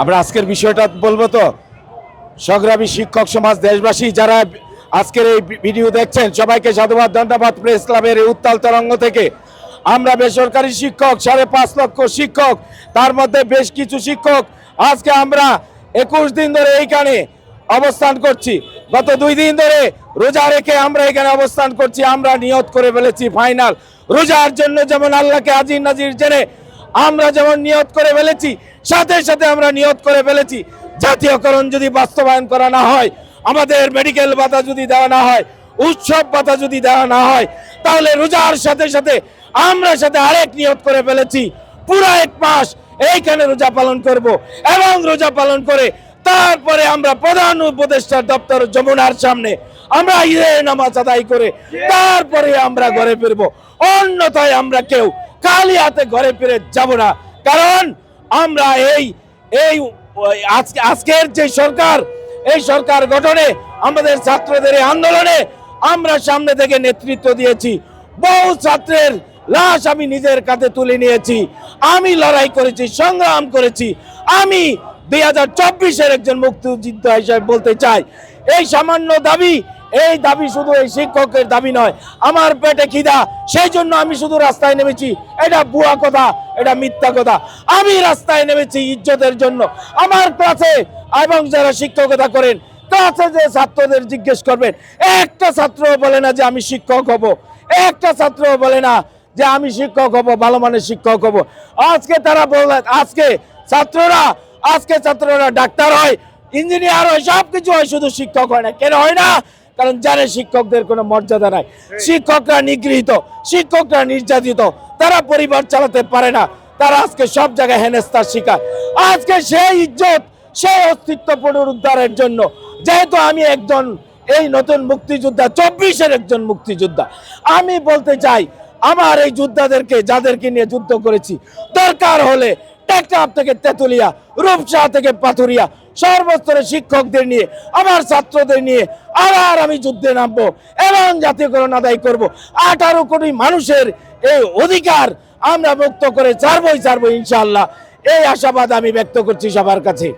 আমরা আজকের বিষয়টা বলব তো, সংগ্রামী শিক্ষক সমাজ দেশবাসী যারা আজকের এই ভিডিও দেখছেন, সবাইকে সাধুবাদ, ধন্যবাদ, প্রেস ক্লাবের এই উত্তাল তরঙ্গ থেকে। আমরা বেসরকারি শিক্ষক, সাড়ে পাঁচ লক্ষ শিক্ষক, তার মধ্যে বেশ কিছু শিক্ষক আজকে আমরা একুশ দিন ধরে এইখানে অবস্থান করছি। গত দুই দিন ধরে রোজা রেখে আমরা এখানে অবস্থান করছি, আমরা নিয়ত করে ফেলেছি ফাইনাল। রোজার জন্য যেমন আল্লাহকে আজির নাজির জেনে আমরা যেমন নিয়ত করে ফেলেছি, সাথে সাথে আমরা নিয়ত করে ফেলেছি। জাতীয়করণ যদি বাস্তবায়ন করা না হয়, আমাদের মেডিকেল ভাতা যদি দেওয়া না হয়, উৎসব ভাতা যদি দেওয়া না হয়, তাহলে রোজার সাথে সাথে আমরা সাথে আরেক নিয়ত করে ফেলেছি। পুরো এক মাস এইখানে রোজা পালন করব এবং রোজা পালন করে তারপরে আমরা প্রধান উপদেষ্টার দপ্তর যমুনার সামনে আমরা ঈদের নামাজ আদায় করে তারপরে আমরা ঘরে ফিরবো। অন্যথায় আমরা কেউ কালি হাতে ঘরে ফিরে যাব না। কারণ আমরা এই এই, আজকে আজকের যে সরকার, এই সরকার গঠনে আমাদের ছাত্রদের আন্দোলনে আমরা সামনে থেকে নেতৃত্ব দিয়েছি। বহু ছাত্রের লাশ আমি নিজের কাঁধে তুলে নিয়েছি। আমি লড়াই করেছি, সংগ্রাম করেছি। আমি দুই হাজার চব্বিশের একজন মুক্তিযুদ্ধ হিসেবে বলতে চাই, এই সামান্য দাবি এই দাবি শুধু এই শিক্ষকের দাবি নয়, আমার পেটে খিদা সেই জন্য আমি শুধু রাস্তায় নেমেছি। এটা বুয়া কথা, এটা মিথ্যা কথা। আমি রাস্তায় নেমেছি ইজ্জতের জন্য। আমার ক্লাসে এবং যারা শিক্ষকতা করেন, ক্লাসে যে ছাত্রদের জিজ্ঞেস করবেন, একটা ছাত্র বলে না যে আমি শিক্ষক হব। একটা ছাত্র বলে না যে আমি শিক্ষক হব, ভালো মানের শিক্ষক হব। আজকে তারা বলে, আজকে ছাত্ররা আজকে ছাত্ররা ডাক্তার হয়, ইঞ্জিনিয়ার হয় সব কিছু হয়, শুধু শিক্ষক হয় না। কেন হয় না? কারণ জানে শিক্ষকদের কোনো মর্যাদা নাই। শিক্ষকরা নিগৃহীত শিক্ষকরা নির্যাতিত তারা পরিবার চালাতে পারে না। তারা আজকে সব জায়গায় হেনস্তার শিকার। আজকে সেই ইজ্জত সেই অস্তিত্ব পুনরুদ্ধারের জন্য যেহেতু আমি একজন এই নতুন মুক্তিযোদ্ধা চব্বিশের একজন মুক্তিযোদ্ধা আমি বলতে চাই আমার এই যোদ্ধাদেরকে যাদেরকে নিয়ে যুদ্ধ করেছি দরকার হলে টেকটাপ থেকে তেতুলিয়া রূপসা থেকে পাথুরিয়া সর্বস্তরে শিক্ষকদের নিয়ে আমার ছাত্রদের নিয়ে আবার আমি যুদ্ধে নামবো এবং জাতীয়করণ আদায় করব। আঠারো কোটি মানুষের এই অধিকার আমরা মুক্ত করে চারবই চারবো ইনশাল্লাহ এই আশাবাদ আমি ব্যক্ত করছি সবার কাছে।